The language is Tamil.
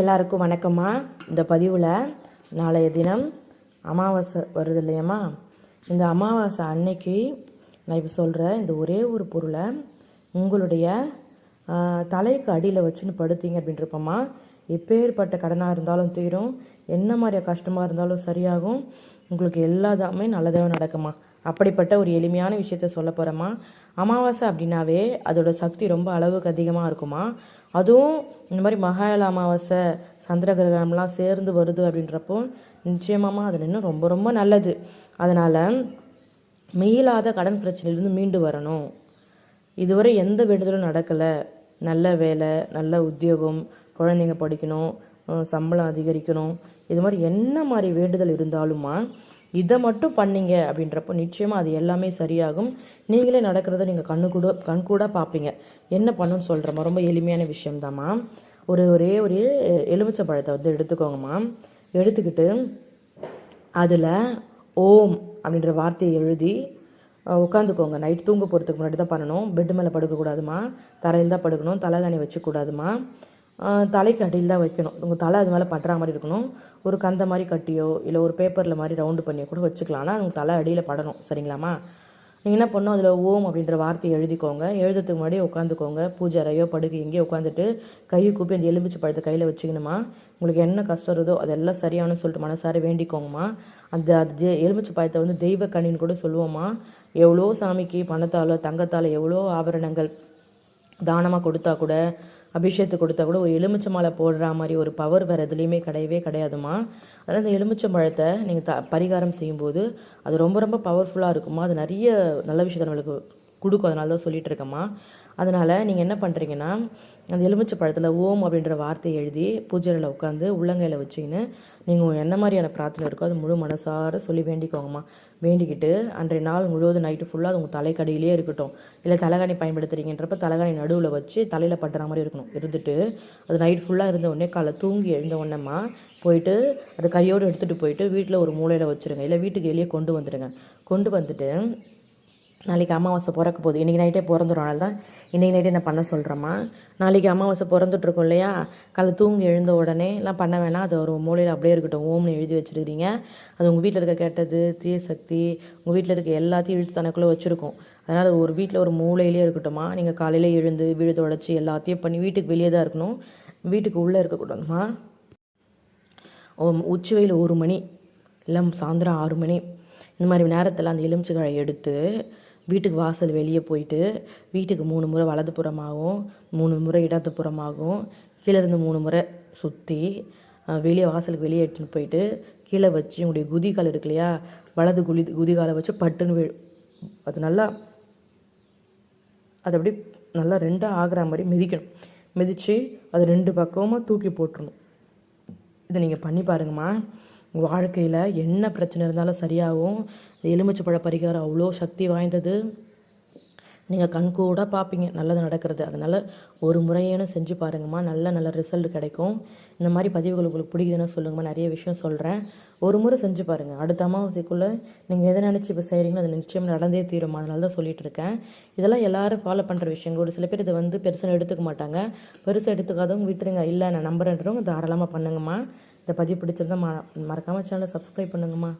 எல்லாருக்கும் வணக்கம்மா. இந்த பதிவில் நாளைய தினம் அமாவாசை வருது இல்லையம்மா? இந்த அமாவாசை அன்னைக்கு நான் இப்போ சொல்கிற இந்த ஒரே ஒரு பொருளை உங்களுடைய தலைக்கு அடியில் வச்சுன்னு படுத்தீங்க அப்படின்றப்பம்மா எப்பேற்பட்ட கடனாக இருந்தாலும் தீரும். என்ன மாதிரி கஷ்டமாக இருந்தாலும் சரியாகும். உங்களுக்கு எல்லாதாமே நல்லதாக நடக்குமா அப்படிப்பட்ட ஒரு எளிமையான விஷயத்த சொல்ல போகிறோம்மா அமாவாசை அப்படின்னாவே அதோட சக்தி ரொம்ப அளவுக்கு அதிகமாக இருக்குமா அதுவும் இந்த மாதிரி மகாயல அமாவாசை சந்திர கிரகணம்லாம் சேர்ந்து வருது அப்படின்றப்போ நிச்சயமாக அது இன்னும் ரொம்ப ரொம்ப நல்லது. அதனால் மீளாத கடன் பிரச்சனையிலேருந்து மீண்டு வரணும். இதுவரை எந்த வேண்டுதலும் நடக்கலை. நல்ல வேலை நல்ல உத்தியோகம் குழந்தைங்க படிக்கணும் சம்பளம் அதிகரிக்கணும். இது மாதிரி என்ன மாதிரி வேண்டுதல் இருந்தாலுமா இதை மட்டும் பண்ணீங்க அப்படின்றப்போ நிச்சயமாக அது எல்லாமே சரியாகும். நீங்களே நடக்கிறத நீங்கள் கண்ணு கூட கண் கூட பார்ப்பீங்க. என்ன பண்ணணும்னு சொல்கிறோமா ரொம்ப எளிமையான விஷயம்தாம்மா. ஒரு ஒரே ஒரு எலுமிச்சை பழத்தை வந்து எடுத்துக்கோங்கம்மா. எடுத்துக்கிட்டு அதில் ஓம் அப்படின்ற வார்த்தையை எழுதி உட்காந்துக்கோங்க நைட் தூங்க போகிறதுக்கு முன்னாடி தான் பண்ணணும். பெட்டு மேலே படுக்கக்கூடாதுமா தரையில் தான் படுக்கணும். தலைகாணி வச்சுக்கூடாதுமா தலைக்கு அடியில் தான் வைக்கணும். உங்கள் தலை அது மேலே படுற மாதிரி இருக்கணும். ஒரு கந்த மாதிரி கட்டியோ இல்லை ஒரு பேப்பரில் மாதிரி ரவுண்டு பண்ணியோ கூட வச்சுக்கலாம். ஆனால் உங்கள் தலை அடியில் படணும். சரிங்களாம்மா? நீங்கள் என்ன பண்ணணும்? அதில் ஓம் அப்படின்ற வார்த்தையை எழுதிக்கோங்க. எழுதுறதுக்கு முன்னாடி உட்காந்துக்கோங்க. பூஜை அறையோ படுக்கை எங்கேயோ உட்காந்துட்டு கையை கூப்பி அந்த எலுமிச்சை பழத்தை கையில் வச்சுக்கணுமா? உங்களுக்கு என்ன கஷ்டம் இருதோ அதெல்லாம் சரியானு சொல்லிட்டு மனசார வேண்டிக்கோங்கம்மா. அந்த அது எலுமிச்சை பழத்தை வந்து தெய்வ கண்ணின்னு கூட சொல்லுவோம்மா. எவ்வளோ சாமிக்கு பணத்தால் தங்கத்தால் எவ்வளோ ஆபரணங்கள். தானமாக கொடுத்தா கூட அபிஷேகத்துக்கு கொடுத்தா கூட ஒரு எலுமிச்சை மாலை போடுற மாதிரி ஒரு பவர் வேறு எதுலேயுமே கிடையவே கிடையாதுமா. அதனால் இந்த எலுமிச்சை பழத்தை நீங்கள் த பரிகாரம் செய்யும்போது அது ரொம்ப ரொம்ப பவர்ஃபுல்லாக இருக்குமா? அது நிறைய நல்ல விஷயத்தை நம்மளுக்கு கொடுக்கும். அதனால தான் சொல்லிட்டு இருக்கேம்மா. அதனால் நீங்கள் என்ன பண்ணுறீங்கன்னா அந்த எலுமிச்சை பழத்தில் ஓம் அப்படின்ற வார்த்தையை எழுதி பூஜையில் உட்காந்து உள்ளங்கையில் வச்சிங்கன்னு நீங்கள் என்ன மாதிரியான பிரார்த்தனை இருக்கோ அது முழு மனசார சொல்லி வேண்டிக்கோங்கம்மா. வேண்டிக்கிட்டு அன்றைய நாள் முழுவதும் நைட்டு ஃபுல்லாக அது உங்கள் தலைக்கடியிலே இருக்கட்டும். இல்லை தலைகாணி பயன்படுத்துறீங்கன்றப்ப தலைகாணி நடுவில் வச்சு தலையில் பட்டுற மாதிரி இருக்கணும். இருந்துட்டு அது நைட் ஃபுல்லாக இருந்த உடனே காலை தூங்கி எழுந்த உடனேம்மா போயிட்டு அது கையோடு எடுத்துகிட்டு போயிட்டு வீட்டில் ஒரு மூலையில் வச்சுருங்க. இல்லை வீட்டுக்கு வெளியே கொண்டு வந்துடுங்க. கொண்டு வந்துட்டு நாளைக்கு அமாவாசை பிறக்க போகுது. இன்றைக்கி நைட்டே பிறந்துடும் அதனால தான் இன்றைக்கி நைட்டே நான் பண்ண சொல்கிறேம்மா நாளைக்கு அமாவாசை பிறந்துட்ருக்கோம் இல்லையா? காலை தூங்கி எழுந்த உடனே எல்லாம் பண்ண வேணாம். அது ஒரு மூலையில் அப்படியே இருக்கட்டும். ஓம்னு எழுதி வச்சுருக்கிறீங்க. அது உங்கள் வீட்டில் இருக்க கெட்டது தீய சக்தி உங்கள் வீட்டில் இருக்க எல்லாத்தையும் இழுத்து தனக்குள்ளே வச்சுருக்கோம். அதனால் ஒரு வீட்டில் ஒரு மூலையிலே இருக்கட்டும்மா. நீங்கள் காலையில் எழுந்து வீடு தொடச்சி எல்லாத்தையும் பண்ணி வீட்டுக்கு வெளியே தான் இருக்கணும். வீட்டுக்கு உள்ளே இருக்கக்கூடாதும்மா. ஓ- உச்சி ஒரு மணி. இல்லை சாயந்தரம் ஆறு மணி. இந்த மாதிரி நேரத்தில் அந்த எலுமிச்சைக்காயை எடுத்து வீட்டுக்கு வாசல் வெளியே போயிட்டு வீட்டுக்கு மூணு முறை வலது புறமாகவும் மூணு முறை இடதுபுறமாகவும் கீழே இருந்து மூணு முறை சுற்றி வெளியே வாசலுக்கு வெளியே எடுத்துன்னு போயிட்டு கீழே வச்சு உங்களுடைய குதிகால் இருக்கு இல்லையா? வலது குதி குதிகாலை வச்சு பட்டுன்னு அது நல்லா அது அப்படியே நல்லா ரெண்டாக ஆகிற மாதிரி மிதிக்கணும். மிதித்து அது ரெண்டு பக்கமும் தூக்கி போட்டுருணும் இதை நீங்கள் பண்ணி பாருங்கம்மா. உங்கள் வாழ்க்கையில் என்ன பிரச்சனை இருந்தாலும் சரியாகும் எலுமிச்சப்பழ பரிகாரம் அவ்வளோ சக்தி வாய்ந்தது. நீங்கள் கண்கூட பார்ப்பீங்க நல்லது நடக்கிறது. அதனால் ஒரு முறையேனும் செஞ்சு பாருங்கம்மா. நல்ல நல்ல ரிசல்ட் கிடைக்கும். இந்த மாதிரி பதிவுகள் உங்களுக்கு பிடிக்குதுன்னு சொல்லுங்கம்மா. நிறைய விஷயம் சொல்கிறேன் ஒரு முறை செஞ்சு பாருங்கள் அடுத்த அமாவாசைக்குள்ளே நீங்கள் எதை நினச்சி இப்போ செய்கிறீங்களோ அது நிச்சயம் நடந்தே தீரும். அதனால தான் சொல்லிகிட்டு இருக்கேன். இதெல்லாம் எல்லாரும் ஃபாலோ பண்ணுற விஷயங்கள். ஒரு சில பேர் இதை வந்து பெருசாக எடுத்துக்க மாட்டாங்க. பெருசாக எடுத்துக்காதவங்க விட்டுருங்க. இல்லை நான் நம்புறேன்றவங்க தாராளமாக பண்ணுங்கம்மா. இந்த பதிவு பிடிச்சிருந்தா மறக்காமல் சேனலை சப்ஸ்கிரைப் பண்ணுங்கம்மா.